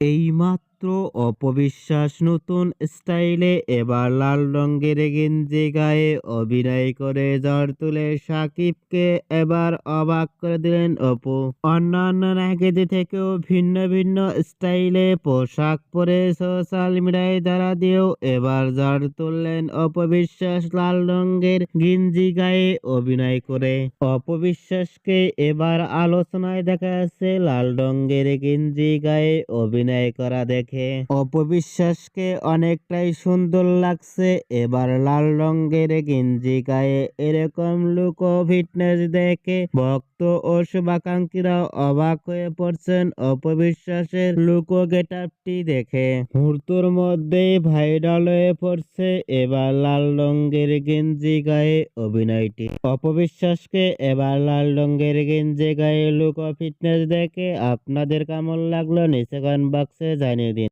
এই মাত্র এইমাত্র অপবিশ্বাস নতুন স্টাইলে এবার লাল রঙের গেঞ্জি গায়ে অভিনয় করে ঝড় তুলে সাকিবকে এবার অবাক করে দিলেন অপু। অন্যান্য নায়িকাদের থেকেও ভিন্ন ভিন্ন স্টাইলে পোশাক পরে সোশ্যাল মিডিয়ায় দ্বারা দিয়েও এবার ঝড় তুললেন অপবিশ্বাস লাল রঙের গেঞ্জি গায়ে অভিনয় করে। অপবিশ্বাসকে এবার আলোচনায় দেখা যাচ্ছে, লাল রঙের গেঞ্জি গায়ে অভিনয় করা দেখে অপবিশ্বাসকে অনেকটাই সুন্দর লাগছে। এবার লাল রঙের গেঞ্জি গায়ে এরকম লুকো ফিটনেস দেখে ভক্ত ও শুভাকাঙ্ক্ষীরা অবাক হয়ে পড়ছেন অপবিশ্বাসের লুক গেটআপটি দেখে। মুহূর্তর মধ্যে ভাইরাল হয়ে পড়ছে এবার লাল রঙের গেঞ্জি গায়ে অভিনয়টি। অপবিশ্বাসকে এবার লাল রঙের গেঞ্জি গায়ে লুক ফিটনেস দেখে আপনাদের কেমন লাগল নিচে কমেন্ট বক্সে জানিয়ে দিন।